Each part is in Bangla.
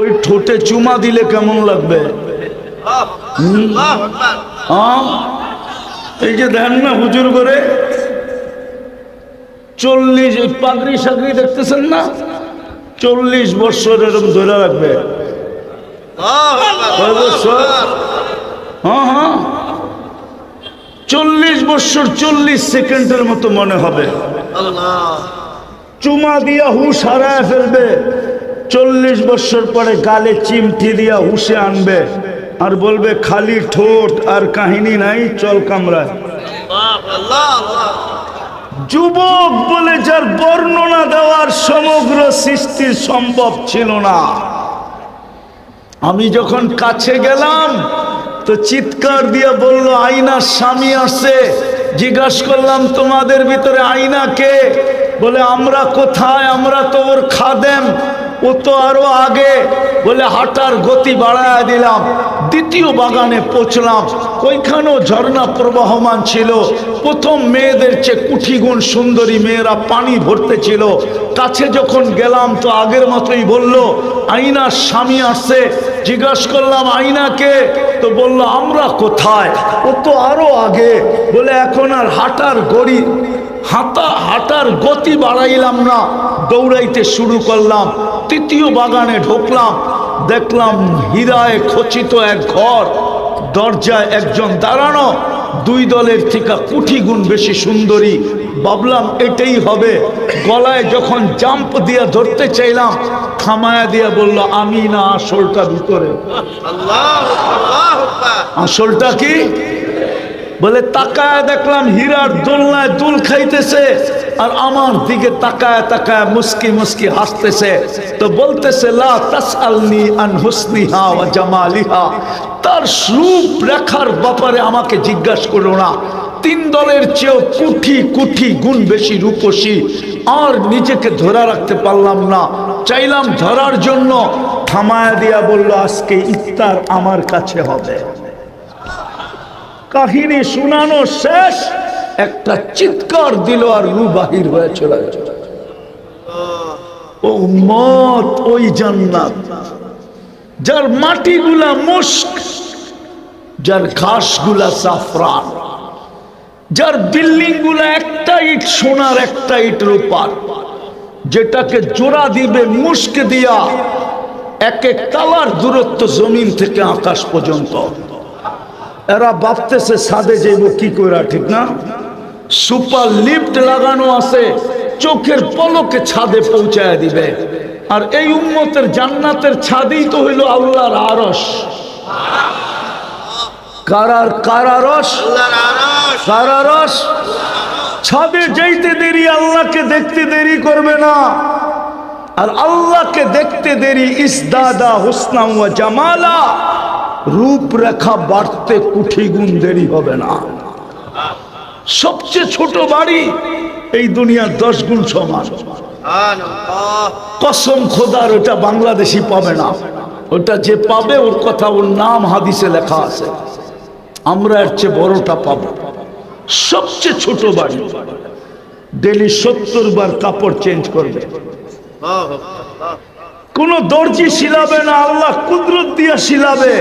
ওই ঠোঁটে চুমা দিলে কেমন লাগবে? এই যে দেন না হুজুর করে। চল্লিশ পাগড়ি সাগড়ি দেখতেছেন না? চল্লিশ বছর এরকম ধরে রাখবে। হ্যাঁ হ্যাঁ। চল্লিশ বছর চল্লিশ সেকেন্ডের মতো মনে হবে। চুমা দিয়া হুশ হারায় ফেলবে। চল্লিশ বছর পরে গালে চিমটি দিয়া হুশে আনবে আর বলবে, খালি ঠোঁট আর কাহিনী নাই, চল কামরায়। যুবক বলে, যার বর্ণনা দেওয়ার সমগ্র সৃষ্টি সম্ভব ছিল না। আমি যখন কাছে গেলাম, তো চিৎকার দিয়ে বলল আইনার স্বামী আসছে জিজ্ঞাসা করলাম, তোমাদের ভিতরে আইনা কে? বলে, আমরা কোথায়? আমরা তো ওর খাদেম। ও তো আরও আগে বলে হাঁটার গতি বাড়ায় দিলাম, দ্বিতীয় বাগানে পৌঁছলাম। ওইখানেও ঝর্ণা প্রবাহমান ছিল। প্রথম মেয়েদের চেয়ে কুঠিগুণ সুন্দরী মেয়েরা পানি ভরতে ছিল। কাছে যখন গেলাম তো আগের মতোই বলল, আইনার স্বামী আসছে। জিজ্ঞাসা করলাম আইনাকে তো বলল, আমরা কোথায়? ও তো আরও আগে বলে, এখন আর হাঁটার গড়ি হাঁটা হাঁটার গতি বাড়াইলাম না। দৌড়াইতে শুরু করলাম তৃতীয় বাগানে ঢুকলাম দেখলাম হীরায় খচিত এক ঘর দরজায় একজন দাঁড়ানো দুই দলের থেকে কুঠি গুণ বেশি সুন্দরী। ভাবলাম এটাই হবে। গলায় যখন জাম্প দিয়ে ধরতে চাইলাম থামায়া দিয়ে বলল আমি না আসলটা ভিতরে। আসলটা কি? বলে, তাকায় দেখলাম হীরার দোলনায় দুল খাইতেছে, আর আমার দিকে তাকায় তাকায় মুস্কি মুস্কি হাসতেছে। তো বলতেছে, লা তাসআলনি আন হুসনিহা ওয়া জামালিহা। তার রূপ রেখার ব্যাপারে আমাকে জিজ্ঞাসা করো না। তিন দলের চেয়েও কুঠি কুঠি গুণ বেশি রূপসী। আর নিজেকে ধরা রাখতে পারলাম না। চাইলাম ধরার জন্য থামায়া দিয়া বলল, আজকে ইফতার আমার কাছে হবে। কাহিনী শোনানো শেষ। একটা চিৎকার দিল আর রু বাহির হয়ে চলে ও মত ওই জান্নাত, যার মাটিগুলা মুস্ক যার ঘাসগুলা সাফরান যার বিল্ডিংগুলা একটা ইট সোনার, একটা ইট রূপার, যেটাকে জোড়া দিবে মুস্ক দিয়া, এক এক তালার দূরত্ব জমিন থেকে আকাশ পর্যন্ত। এরা ভাবতেছে ছাদে যাইব, কি কইরা, ঠিক না? সুপার লিফট লাগানো আছে, চোখের পলকে ছাদে পৌঁছায় দিবে। আর এই উম্মতের জান্নাতের ছাদেই তো হইল আল্লাহর আরস কারার কারারস কারারস ছাদে যাইতে দেরি, আল্লাহকে দেখতে দেরি করবে না। আর আল্লাহকে দেখতে দেরি ইসদাদা হুসনা ওয়া জামালা। রূপরেখা বাড়তে কুঠি গুণ দেরি হবে না। সবচেয়ে ছোট বাড়ি এই দুনিয়ার দশ গুণ সমান। কসম খোদার, ওটা বাংলাদেশি পাবে না। ওটা যে পাবে, ওর কথা, ওর নাম হাদিসে লেখা আছে। আমরা এর চেয়ে বড়টা পাবো। সবচেয়ে ছোট বাড়ি। ডেলি সত্তর বার কাপড় চেঞ্জ করবে। কোন দর্জি শিলাবে না, আল্লাহ কুদরত দিয়া শিলাবে।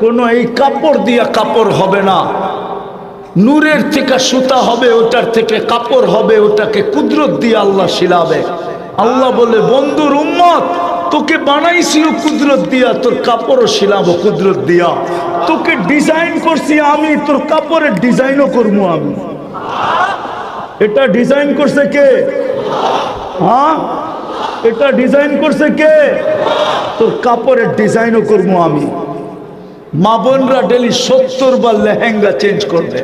কোন এই কাপড় দিয়া কাপড় হবে না। নূরের থেকে সুতা হবে, ওটার থেকে কাপড় হবে, ওটাকে কুদরত দিয়ে আল্লাহ শিলাবে। আল্লাহ বলে, বন্ধুর উম্মত, তোকে বানাইছি ও কুদরত দিয়া, তোর কাপড়ও শিলাবো কুদরত দিয়া। তোকে ডিজাইন করছি আমি, তোর কাপড়ের ডিজাইনও করব আমি। এটা ডিজাইন করছে কে? হ্যাঁ? এটা ডিজাইন করছে কে? তোর কাপড়ের ডিজাইনও করব আমি। মা বোনরা ডেলি সত্তর বার লেহেঙ্গা চেঞ্জ করবে।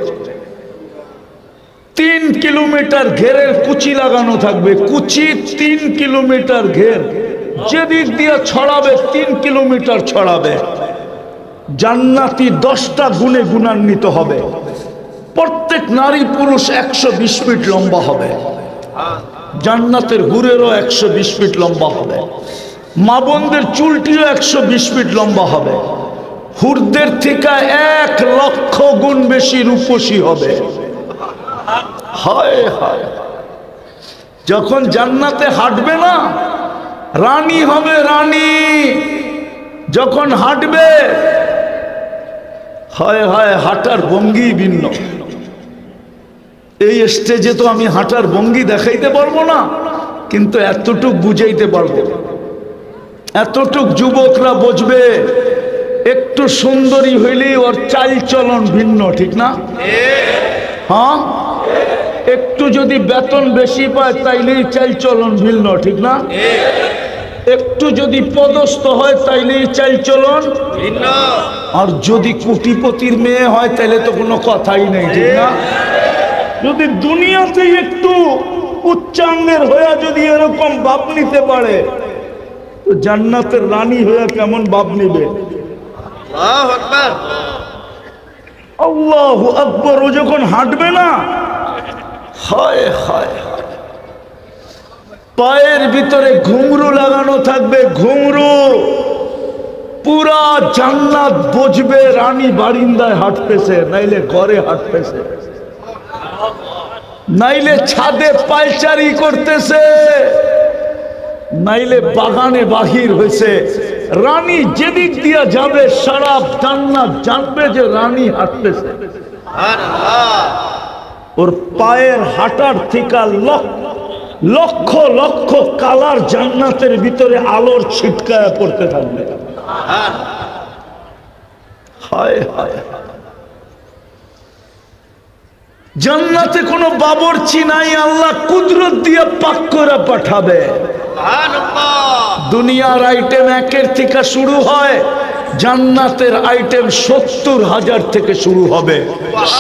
তিন কিলোমিটার ঘেরের কুচি লাগানো থাকবে। কুচি তিন কিলোমিটার ঘের। যেদিক দিয়ে ছড়াবে, তিন কিলোমিটার ছড়াবে। জান্নাতি দশটা গুণে গুণান্বিত হবে। প্রত্যেক নারী পুরুষ একশো বিশ ফিট লম্বা হবে। জান্নাতের হুরেরও একশো বিশ ফিট লম্বা হবে। মা বোনদের চুলটিও একশো বিশ ফিট লম্বা হবে। হুরদের থেকে এক লক্ষ গুণ বেশি রূপসী হবে। হায় হায় যখন জান্নাতে হাঁটবে না, রানী হবে রানী। যখন হাঁটবে, হয় হয়, হাঁটার ভঙ্গি ভিন্ন। এই স্টেজে তো আমি হাঁটার ভঙ্গি দেখাইতে পারব না, কিন্তু এতটুক বুঝাইতে পারব। এতটুক যুবকরা বুঝবে, একটু সুন্দরী হইলেই ওর চাল চলন ভিন্ন, ঠিক না? হ্যাঁ? একটু যদি বেতন বেশি পায়, তাইলেই চাল চলন ভিন্ন, ঠিক না? একটু যদি পদস্থ হয়, তাইলেই চাল চলন আর যদি কোটিপতির মেয়ে হয় তাহলে তো কোনো কথাই নেই, ঠিক না? যদি দুনিয়াতে একটু উচ্চাঙ্গের হয়ে যদি এরকম বাপ নিতে পারে তো জান্নাতের রানী হয়ে কেমন বাপ নিবে? আল্লাহ আকবর। ও যখন হাঁটবে না হায় হায় হায়। পায়ের ভিতরে ঘুংরু লাগানো থাকবে ঘুংরু পুরা জান্নাত বজবে রানী বারিন্দায় হাঁটতেছে নাইলে ঘরে হাঁটতেছে। নাইলে ছাদে পায়চারি করতেছে, নাইলে বাগানে বাহির হয়েছে। রানী যেদিক দিয়া যাবে, সারা জান্নাত জানবে যে রানী হাঁটতেছে। ওর পায়ের হাঁটার থিকা লক্ষ লক্ষ কালার জান্নাতের ভিতরে আলোর ছিটকায় পড়তে থাকবে। হায় হায় হায়। জান্নাতে কোনো বাবরচি নাই, আল্লাহ কুদরত দিয়ে পাক করে পাঠাবে। দুনিয়ার আইটেম একের থেকে শুরু হয়, জান্নাতের আইটেম সত্তর হাজার থেকে শুরু হবে।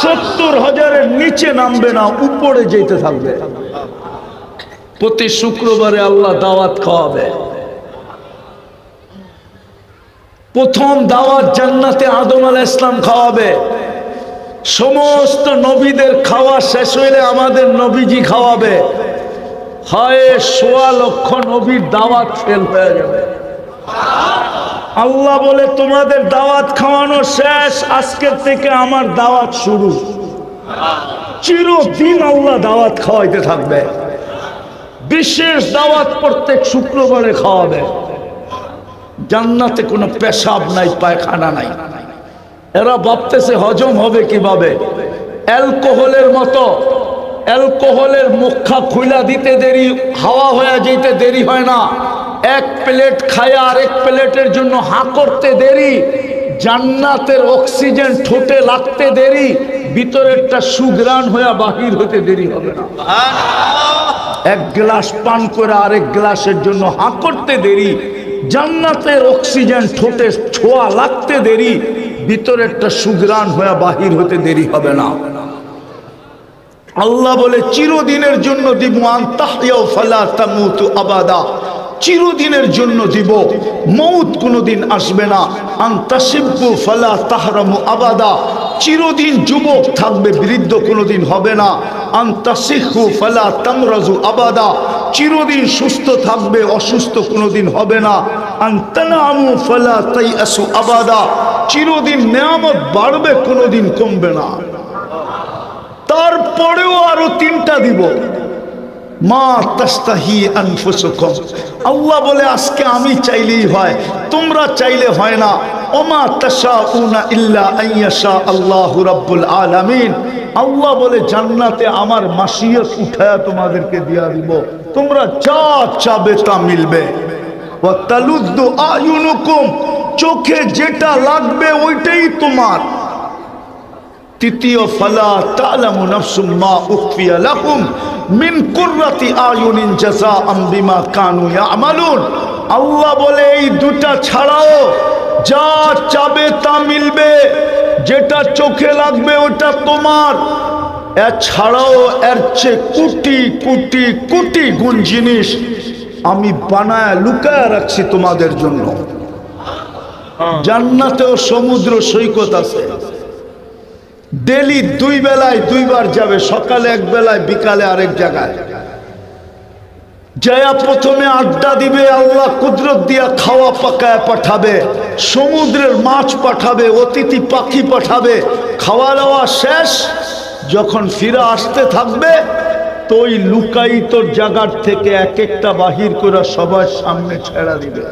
সত্তর হাজারের নিচে নামবে না, উপরে যেতে থাকবে। প্রতি শুক্রবারে আল্লাহ দাওয়াত খাওয়াবে। প্রথম দাওয়াত জান্নাতে আদম আল ইসলাম খাওয়াবে। সমস্ত নবীদের খাওয়া শেষ হইলে আমাদের নবীজি খাওয়াবে। হয়, সোয়া লক্ষ নবীর দাওয়াত ফেল হয়ে যাবে। আল্লাহ বলে, তোমাদের দাওয়াত খাওয়ানো শেষ, আজকের থেকে আমার দাওয়াত শুরু। চিরদিন আল্লাহ দাওয়াত খাওয়াইতে থাকবে। বিশেষ দাওয়াত প্রত্যেক শুক্রবারে খাওয়াবে। জান্নাতে কোনো পেশাব নাই, পায়খানা নাই। এরা ভাবতেছে হজম হবে কীভাবে? অ্যালকোহলের মতো অ্যালকোহলের মুখা খুলা দিতে দেরি হাওয়া হয়ে যেতে দেরি হয় না। এক প্লেট খায় আর এক প্লেটের জন্য হা করতে দেরি জান্নাতের অক্সিজেন ঠোঁটে লাগতে দেরি ভিতরেরটা সুগ্রাণ হয়ে বাহির হতে দেরি হবে না। এক গ্লাস পান করে আরেক গ্লাসের জন্য হা করতে দেরি জান্নাতের অক্সিজেন ঠোঁটে ছোঁয়া লাগতে দেরি ভিতরেরটা সুগ্রাণ হয়ে বাহির হতে দেরি হবে না। আল্লাহ বলে, চিরদিনের জন্য দিব আবাদা। চিরদিনের জন্য দিব, মৌত কোনোদিন আসবে না। আন্তাসিব্বু ফালা তাহরামু আবাদা। চিরদিন যুবক থাকবে, বৃদ্ধ কোনোদিন হবে না। আন্তাসিহু ফালা তামরাজু আবাদা। চিরদিন সুস্থ থাকবে, অসুস্থ কোনোদিন হবে না। আন্তনামু ফালা আসু আবাদা। চিরদিন নেয়ামত বাড়বে, কোনোদিন কমবে না। তারপরেও আরও তিনটা দিব। মা তাস্তাহি আনফুসুকুম। বলে, আজকে আমি চাইলেই হয়, তোমরা চাইলে হয় না। ওমা তাশাউনা ইল্লা আইয়াশা আল্লাহু রাব্বুল আলামিন। আল্লাহ বলে, জান্নাতে আমার মাসিয়ত উঠায়া তোমাদেরকে দিয়া দিব। তোমরা যা চাবে তা মিলবে। ওয়া তালুদ্দু আয়ুনুকুম, চোখে যেটা লাগবে ওইটাই তোমার। তৃতীয়, ফালা তালামু নাফসুম মা উখফিয়া লাকুম। মিন কুররাতি আয়ুনিন জাযাআম বিমা কানু ইয়ামালুন। আল্লাহ বলে, এই দুটা ছাড়াও যা চাবে তা মিলবে, যেটা চোখে লাগবে ওটা তোমার। এছাড়াও এর চেয়ে কোটি কোটি কোটি গুণ জিনিস আমি বানায় লুকায় রাখছি তোমাদের জন্য। জান্নাতেও সমুদ্র সৈকত আছে। ডেলি দুই বেলায় দুইবার যাবে, সকালে এক বেলায়, বিকালে আরেক জায়গায়। জয়া প্রথমে আড্ডা দিবে, আল্লাহ কুদরত দিয়া খাওয়া পাকায় পাঠাবে, সমুদ্রের মাছ পাঠাবে, অতিথি পাখি পাঠাবে খাওয়া দাওয়া শেষ, যখন ফিরে আসতে থাকবে, তো ওই লুকায়িত জায়গার থেকে এক একটা বাহির করে সবার সামনে ছেড়া দিবে।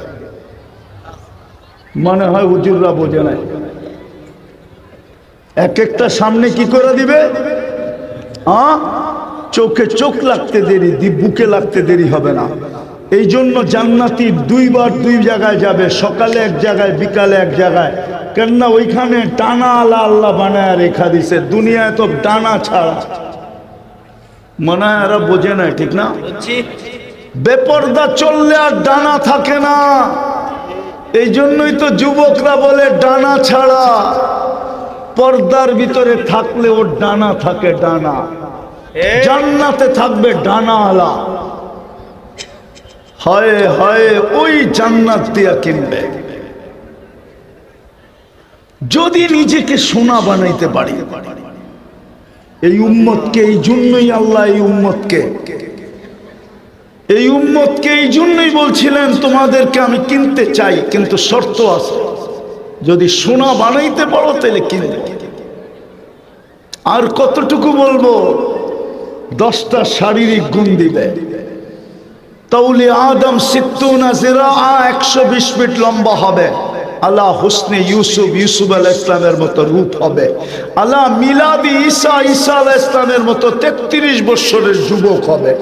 মনে হয় হুজুররা বোঝে নাই। এক একটা সামনে কি করে দিবে? আ? চোখে চোখ লাগতে দেরি দি বুকে লাগতে দেরি হবে না। এই জন্য জান্নাতি দুইবার দুই জায়গায় যাবে সকালে এক জায়গায় বিকালে এক জায়গায়। কেননা ওইখানে টানা আলা আল্লাহ বানায় রেখা দিছে দুনিয়ায় তো ডানা ছাড়া। মনে হয় এরা বোঝে না ঠিক না? বেপর্দা চললে আর ডানা থাকে না। এই জন্যই তো যুবকরা বলে ডানা ছাড়া। পর্দার ভিতরে থাকলে ওর ডানা থাকে ডানা। জান্নাতে থাকবে ডানা আলা হয় হয় ওই জান্নাত দিয়া কিনবে। যদি নিজেকে সোনা বানাইতে পারি এই উম্মতকে এই জন্যই আল্লাহ এই উম্মতকে। এই উম্মতকে এই জন্যই বলছিলেন তোমাদেরকে আমি কিনতে চাই কিন্তু শর্ত আছে। যদি সোনা বানাইতে পারো তাহলে কিনবে আর কতটুকু বলব? দশটা শারীরিক গুণ দিবে। তাউলি আদম সিত্তুনা একশো বিশ ফিট লম্বা হবে। আল্লাহ হুসনে ইউসুফ ইউসুফ আল ইসলামের মতো রূপ হবে। আল্লাহ মিলাদি ঈসা ঈসা আল ইসলামের মতো তেত্রিশ বৎসরের যুবক হবে।